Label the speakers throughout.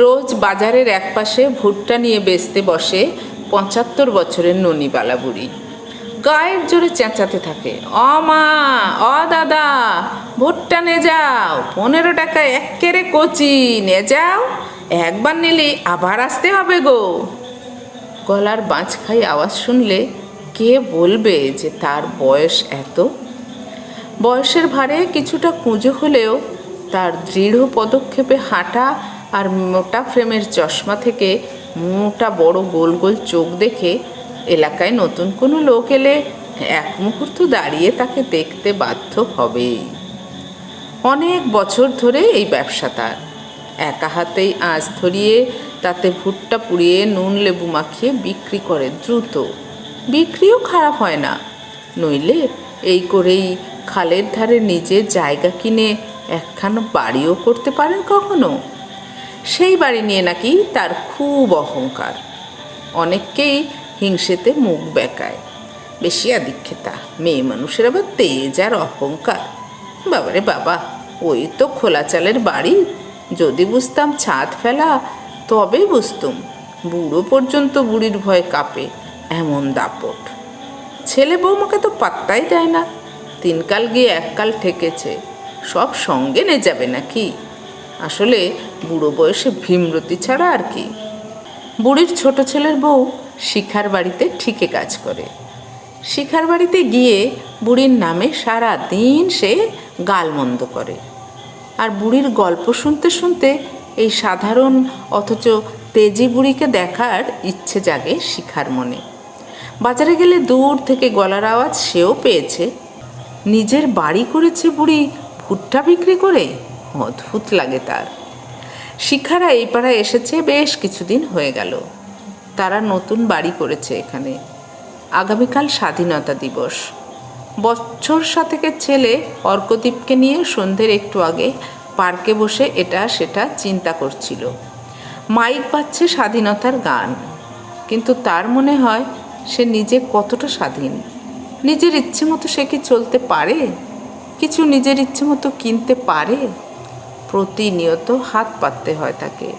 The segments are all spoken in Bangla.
Speaker 1: রোজ বাজারের একপাশে ভুট্টা নিয়ে বেচতে বসে পঁচাত্তর বছরের ননিবালা বুড়ি। গায়ের জোরে চেঁচাতে থাকে, অ মা, অ দাদা, ভুট্টা নে যাও, পনেরো টাকা এক কেরে কচি নে যাও, একবার নিলে আবার আসতে হবে গো। গলার বাঁচ খাই আওয়াজ শুনলে কে বলবে যে তার বয়স এত? বয়সের ভারে কিছুটা কুঁজো হলেও তার দৃঢ় পদক্ষেপে হাঁটা আর মোটা ফ্রেমের চশমা থেকে মোটা বড় গোল গোল চোখ দেখে এলাকায় নতুন কোনো লোক এলে এক মুহূর্ত দাঁড়িয়ে তাকে দেখতে বাধ্য হবেই অনেক বছর ধরে এই ব্যবসা তার। একা হাতেই আঁচ ধরিয়ে তাতে ভুট্টা পুড়িয়ে নুন লেবু মাখিয়ে বিক্রি করে দ্রুত। বিক্রিও খারাপ হয় না। নইলে এই করেই খালের ধারে নিজের জায়গা কিনে একখান বাড়িও করতে পারেন কখনো? সেই বাড়ি নিয়ে নাকি তার খুব অহংকার। অনেককেই হিংসেতে মুখ বেঁকায়। বেশি আদিক্ষেতা, মেয়ে মানুষের আবার তেজ আর অহংকার। বাবারে বাবা, ওই তো খোলা চালের বাড়ি। যদি বুঝতাম ছাদ ফেলা, তবে বুঝতুম, বুড়ো পর্যন্ত বুড়ির ভয় কাঁপে এমন দাপট। ছেলে বৌমাকে তো পাত্তাই দেয় না, তিনকাল গিয়ে এককাল ঠেকেছে, সব সঙ্গে নে যাবে নাকি? আসলে বুড়ো বয়সে ভীমরতি ছাড়া আর কি। বুড়ির ছোট ছেলের বউ শিখার বাড়িতে ঠিকে কাজ করে। শিখার বাড়িতে গিয়ে বুড়ির নামে সারা দিন সে গালমন্দ করে। আর বুড়ির গল্প শুনতে শুনতে এই সাধারণ অথচ তেজি বুড়িকে দেখার ইচ্ছে জাগে শিখার মনে। বাজারে গেলে দূর থেকে গলার আওয়াজ সেও পেয়েছে। নিজের বাড়ি করেছে বুড়ি, ভুট্টা বিক্রি করে? অদ্ভুত লাগে তার। শিক্ষারা এই পাড়ায় এসেছে, বেশ কিছুদিন হয়ে গেল। তারা নতুন বাড়ি করেছে এখানে। আগামীকাল স্বাধীনতা দিবস। বছর সাতেকের ছেলে অর্কদীপকে নিয়ে সন্ধ্যের একটু আগে পার্কে বসে এটা সেটা চিন্তা করছিল। মাইক পাচ্ছে স্বাধীনতার গান। কিন্তু তার মনে হয় সে নিজে কতটা স্বাধীন। নিজের ইচ্ছে মতো সে কি চলতে পারে? কিছু নিজের ইচ্ছে মতো কিনতে পারে? প্রতিনিয়ত হাত পাততে হয় তাকে।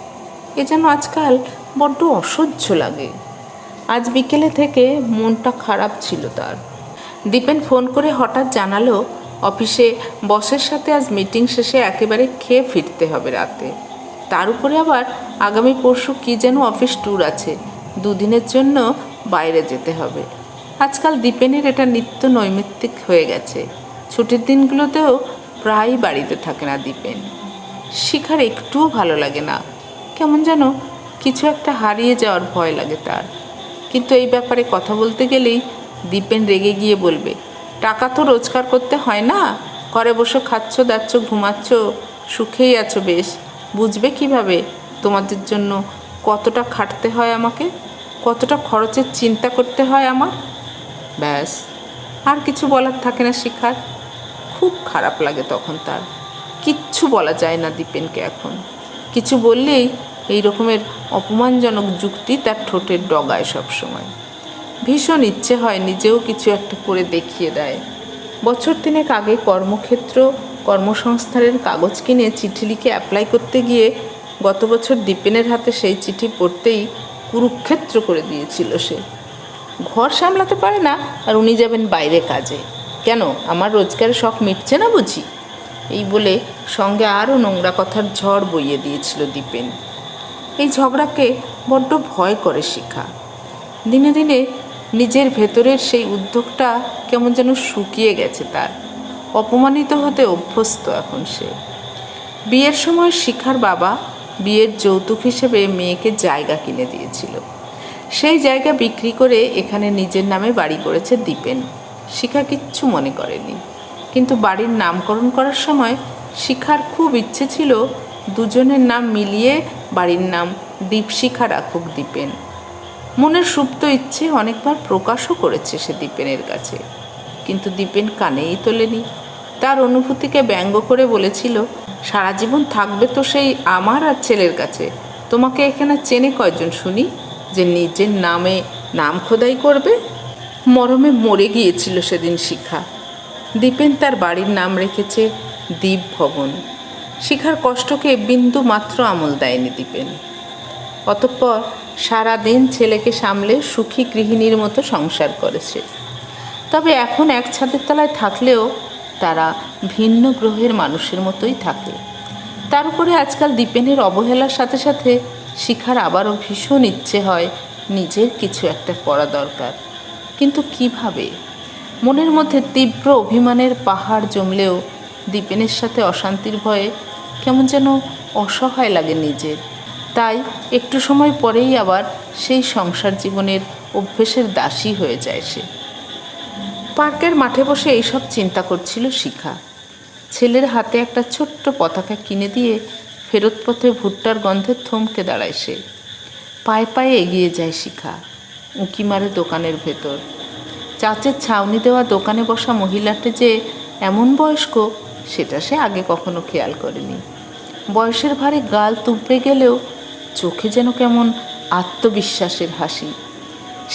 Speaker 1: এ যেন আজকাল বড্ড অসহ্য লাগে। আজ বিকেলে থেকে মনটা খারাপ ছিল তার। দীপেন ফোন করে হঠাৎ জানালো, অফিসে বসের সাথে আজ মিটিং শেষে একেবারে খেয়ে ফিরতে হবে রাতে। তার উপরে আবার আগামী পরশু কী যেন অফিস ট্যুর আছে। দুদিনের জন্য বাইরে যেতে হবে। আজকাল দীপেনের এটা নিত্য নৈমিত্তিক হয়ে গেছে। ছুটির দিনগুলোতেও প্রায় বাড়িতে থাকে না দীপেন। শিখার একটুও ভালো লাগে না। কেমন যেন কিছু একটা হারিয়ে যাওয়ার ভয় লাগে তার। কিন্তু এই ব্যাপারে কথা বলতে গেলেই দীপেন রেগে গিয়ে বলবে, টাকা তো রোজগার করতে হয় না? ঘরে বসে খাচ্ছ, দাচ্ছ, ঘুমাচ্ছ, সুখেই আছো বেশ। বুঝবে কীভাবে? তোমাদের জন্য কতটা খাটতে হয় আমাকে? কতটা খরচের চিন্তা করতে হয় আমার? ব্যাস, আর কিছু বলার থাকে না শিখার। খুব খারাপ লাগে তখন তার। কিচ্ছু বলা যায় না দীপেনকে এখন। কিছু বললেই এই রকমের অপমানজনক যুক্তি তার ঠোঁটের ডগায় সবসময়। ভীষণ ইচ্ছে হয় নিজেও কিছু একটা করে দেখিয়ে দেয়। বছর তিনেক আগে কর্মক্ষেত্র, কর্মসংস্থানের কাগজ কিনে চিঠি লিখে অ্যাপ্লাই করতে গিয়ে গত বছর দীপেনের হাতে সেই চিঠি পড়তেই কুরুক্ষেত্র করে দিয়েছিল সে। ঘর সামলাতে পারে না আর উনি যাবেন বাইরে কাজে। কেন? আমার রোজগারের শখ মিটছে না বুঝি? এই বলে সঙ্গে আরও নোংরা কথার ঝড় বইয়ে দিয়েছিল দীপেন। এই ঝগড়াকে বড্ড ভয় করে শিখা। দিনে দিনে নিজের ভেতরের সেই উদ্যোগটা কেমন যেন শুকিয়ে গেছে তার। অপমানিত হতে অভ্যস্ত এখন সে। বিয়ের সময় শিখার বাবা বিয়ের যৌতুক হিসেবে মেয়েকে জায়গা কিনে দিয়েছিল। সেই জায়গা বিক্রি করে এখানে নিজের নামে বাড়ি করেছে দীপেন। শিখা কিচ্ছু মনে করেনি। কিন্তু বাড়ির নামকরণ করার সময় শিখার খুব ইচ্ছে ছিল দুজনের নাম মিলিয়ে বাড়ির নাম দীপশিখা রাখুক দীপেন। মনের সুপ্ত ইচ্ছে অনেকবার প্রকাশও করেছে সে দীপেনের কাছে। কিন্তু দীপেন কানেই তোলেনি। তার অনুভূতিকে ব্যঙ্গ করে বলেছিল, সারা জীবন থাকবে তো সেই আমার আর ছেলের কাছে। তোমাকে এখানে চেনে কয়জন শুনি? যে নিজের নামে নাম খোদাই করবে? মরমে মরে গিয়েছিল সেদিন শিখা। দীপেন তার বাড়ির নাম রেখেছে দ্বীপ ভবন। শিখার কষ্টকে বিন্দু মাত্র আমল দেয়নি দীপেন। অতঃপর সারাদিন ছেলেকে সামলে সুখী গৃহিণীর মতো সংসার করেছে তবে এখন এক ছাদের তলায় থাকলেও তারা ভিন্ন গ্রহের মানুষের মতোই থাকে। তার উপরে আজকাল দীপেনের অবহেলার সাথে সাথে শিখার আবারও ভীষণ ইচ্ছে হয় নিজের কিছু একটা করা দরকার। কিন্তু কীভাবে? মনের মধ্যে তীব্র অভিমানের পাহাড় জমলেও দীপেনের সাথে অশান্তির ভয়ে কেমন যেন অসহায় লাগে নিজের। তাই একটু সময় পরেই আবার সেই সংসার জীবনের অভ্যেসের দাসী হয়ে যায় সে। পার্কের মাঠে বসে এইসব চিন্তা করছিল শিখা। ছেলের হাতে একটা ছোট্ট পতাকা কিনে দিয়ে ফেরত পথে ভুট্টার গন্ধে থমকে দাঁড়ায় সে। পায়ে পায়ে এগিয়ে যায় শিখা, উঁকি মারে দোকানের ভেতর। চাচের ছাউনি দেওয়া দোকানে বসা মহিলাটি যে এমন বয়স্ক, সেটা সে আগে কখনো খেয়াল করেনি। বয়সের ভারে গাল তুবড়ে গেলেও চোখে যেন কেমন আত্মবিশ্বাসের হাসি।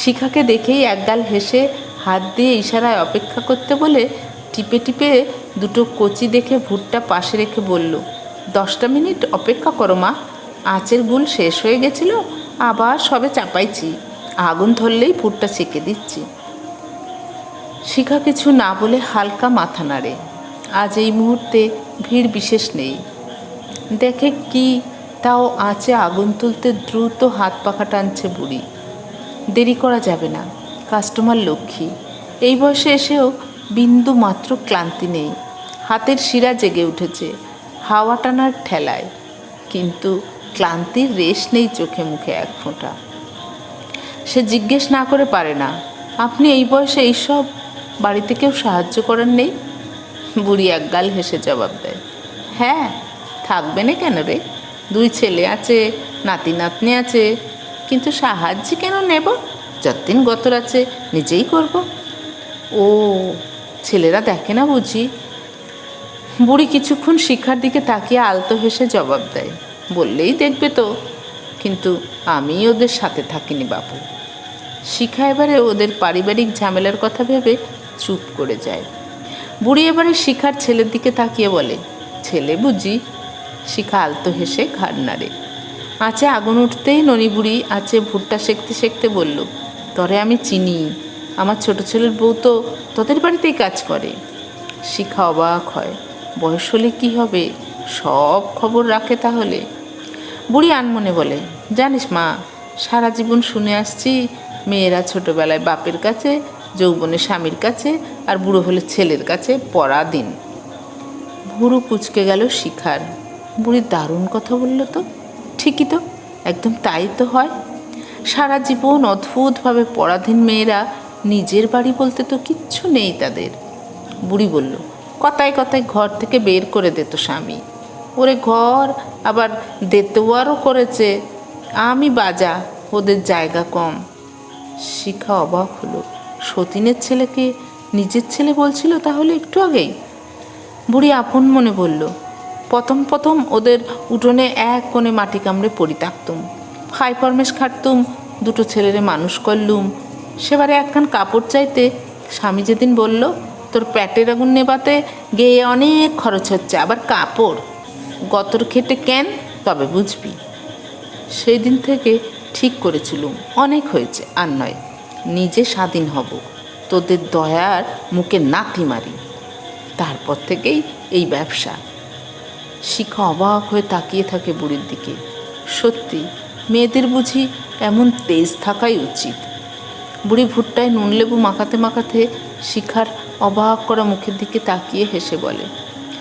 Speaker 1: শিখাকে দেখেই একগাল হেসে হাত দিয়ে ইশারায় অপেক্ষা করতে বলে টিপে টিপে দুটো কচি দেখে ভুট্টা পাশে রেখে বলল, দশটা মিনিট অপেক্ষা করো মা, আঁচের গুল শেষ হয়ে গেছিল, আবার সবে চাপাইছি, আগুন ধরলেই ভুট্টা ছেঁকে দিচ্ছি। শিখা কিছু না বলে হালকা মাথা নাড়ে। আজ এই মুহূর্তে ভিড় বিশেষ নেই। দেখে কি, তাও আঁচে আগুন তুলতে দ্রুত হাত পাখা টানছে বুড়ি। দেরি করা যাবে না, কাস্টমার লক্ষ্মী। এই বয়সে এসেও বিন্দু মাত্র ক্লান্তি নেই। হাতের শিরা জেগে উঠেছে, হাওয়া টানার ঠেলায়। কিন্তু ক্লান্তির রেশ নেই চোখে মুখে এক ফোঁটা। সে জিজ্ঞেস না করে পারে না, আপনি এই বয়সে এইসব বাড়িতে কেউ সাহায্য করার নেই? বুড়ি একগাল হেসে জবাব দেয় হ্যাঁ থাকবে না কেন রে? দুই ছেলে আছে, নাতি নাতনি আছে, কিন্তু সাহায্য কেন নেব? যতদিন গতর আছে, নিজেই করব। ও, ছেলেরা দেখে না বুঝি? বুড়ি কিছুক্ষণ শিক্ষার দিকে তাকিয়ে আলতো হেসে জবাব দেয়, বললেই দেখবে তো, কিন্তু আমি ওদের সাথে থাকিনি বাপু। শিখা এবারে ওদের পারিবারিক ঝামেলার কথা ভেবে চুপ করে যায়। বুড়ি এবারে শিখার ছেলের দিকে তাকিয়ে বলে, ছেলে বুঝি? শিখা আলতো হেসে ঘাড় নাড়ে। আঁচে আগুন উঠতেই ননি বুড়ি আঁচে ভুট্টা সেঁকতে সেঁকতে বলল, তরে আমি চিনি, আমার ছোট ছেলের বউ তো তোদের বাড়িতেই কাজ করে। শিখা অবাক হয়, বয়স হলে কী হবে? সব খবর রাখে তাহলে? বুড়ি আনমনে বলে, জানিস মা, সারা জীবন শুনে আসছি মেয়েরা ছোটবেলায় বাপের কাছে যৌবনে স্বামীর কাছে আর বুড়ো হলে ছেলের কাছে দিন। বুড়ো কুচকে গেল শিখার। বুড়ি দারুণ কথা বলল তো। ঠিকই তো, একদম তাই তো হয়। সারা জীবন অদ্ভুতভাবে পরাধীন মেয়েরা নিজের বাড়ি বলতে তো কিচ্ছু নেই তাদের। বুড়ি বলল, কথায় কথায় ঘর থেকে বের করে দিত স্বামী। ওরে ঘর আবার দেতোয়ারও করেছে। আমি বাজা, ওদের জায়গা কম। শিখা অবাক হলো। সতীনের ছেলেকে নিজের ছেলে বলছিল তাহলে একটু আগেই। বুড়ি আপন মনে বলল, প্রথম প্রথম ওদের উঠোনে এক কোণে মাটি কামড়ে পড়ি থাকতুম ফরমেশ খাটতুম, দুটো ছেলেরে মানুষ করলুম। সেবারে একখান কাপড় চাইতে স্বামী যেদিন বলল, তোর প্যাটের আগুন নেবাতে গেয়ে অনেক খরচ হচ্ছে, আবার কাপড়। গতর খেটে কেন, তবে বুঝবি। সেই দিন থেকে ঠিক করেছিলুম, অনেক হয়েছে, আর নয়। নিজে স্বাধীন হব। তোদের দয়ার মুখে নাতি মারি। তারপর থেকেই এই ব্যবসা। শিখা অবাক হয়ে তাকিয়ে থাকে বুড়ির দিকে। সত্যি, মেয়েদের বুঝি এমন তেজ থাকাই উচিত। বুড়ি ভুট্টায় নুন লেবু মাখাতে মাখাতে শিখার অবাক করা মুখের দিকে তাকিয়ে হেসে বলে,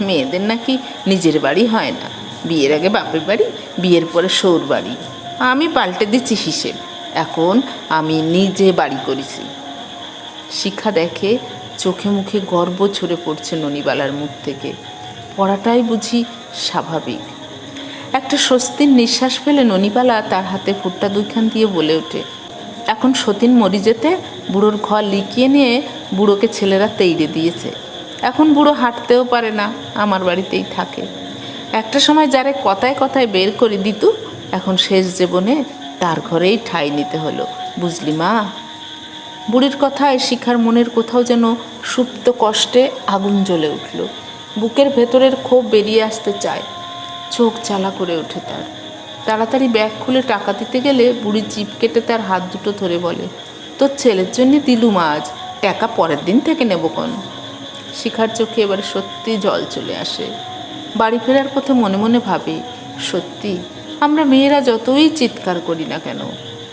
Speaker 1: মেয়েদের নাকি নিজের বাড়ি হয় না। বিয়ের আগে বাপের বাড়ি, বিয়ের পরে সৌর বাড়ি। আমি পাল্টে দিচ্ছি হিসেব। এখন আমি নিজে বাড়ি করেছি। শিক্ষা দেখে চোখে মুখে গর্ব ঝরে পড়ছে ননিবালার মুখ থেকে। পড়াটাই বুঝি স্বাভাবিক। একটা স্বস্তির নিঃশ্বাস ফেলে ননিবালা তার হাতে ফুটটা দুইখান দিয়ে বলে ওঠে, এখন সতীন মরি যেতে বুড়োর ঘর লিকিয়ে নিয়ে বুড়োকে ছেলেরা তেইড়ে দিয়েছে। এখন বুড়ো হাঁটতেও পারে না, আমার বাড়িতেই থাকে। একটা সময় যারে কথায় কথায় বের করে দিত, এখন শেষ জীবনে তার ঘরেই ঠাঁই নিতে হলো। বুঝলি মা? বুড়ির কথায় শিখার মনের কোথাও যেন সুপ্ত কষ্টে আগুন জ্বলে উঠল। বুকের ভেতরের ক্ষোভ বেরিয়ে আসতে চায়। চোখ চালা করে ওঠে তার। তাড়াতাড়ি ব্যাগ খুলে টাকা দিতে গেলে বুড়ি জিপ কেটে তার হাত দুটো ধরে বলে, তোর ছেলের জন্য দিলুম আজ। টাকা পরের দিন থেকে নেব কোন। শিখার চোখে এবারে সত্যি জল চলে আসে। বাড়ি ফেরার পথে মনে মনে ভাবে, সত্যি আমরা মেয়েরা যতই চিৎকার করি না কেন,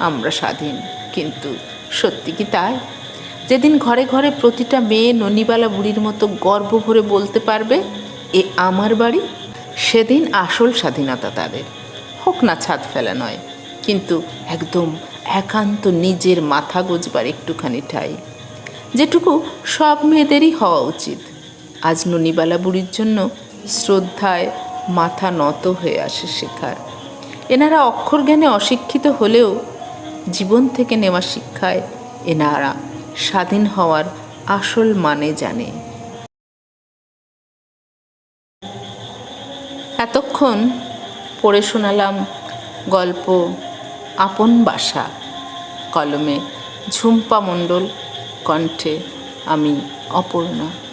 Speaker 1: আমরা স্বাধীন। কিন্তু সত্যি কি তাই? যেদিন ঘরে ঘরে প্রতিটা মেয়ে ননিবালা বুড়ির মতো গর্ব ভরে বলতে পারবে, এ আমার বাড়ি? সেদিন আসল স্বাধীনতা তাদের। হোক না ছাদ ফেলা নয়, কিন্তু একদম একান্ত নিজের মাথা গোজবার একটুখানি ঠাই। যেটুকু সব মেয়েদেরই হওয়া উচিত। আজ ননিবালা বুড়ির জন্য শ্রদ্ধায় মাথা নত হয়ে আসে শেখার। এনারা অক্ষর জ্ঞানে অশিক্ষিত হলেও জীবন থেকে নেওয়া শিক্ষায় এনারা স্বাধীন হওয়ার আসল মানে জানে। এতক্ষণ পড়ে শোনালাম গল্প আপন বাসা, কলমে ঝুম্পা মণ্ডল, কণ্ঠে আমি অপর্ণা।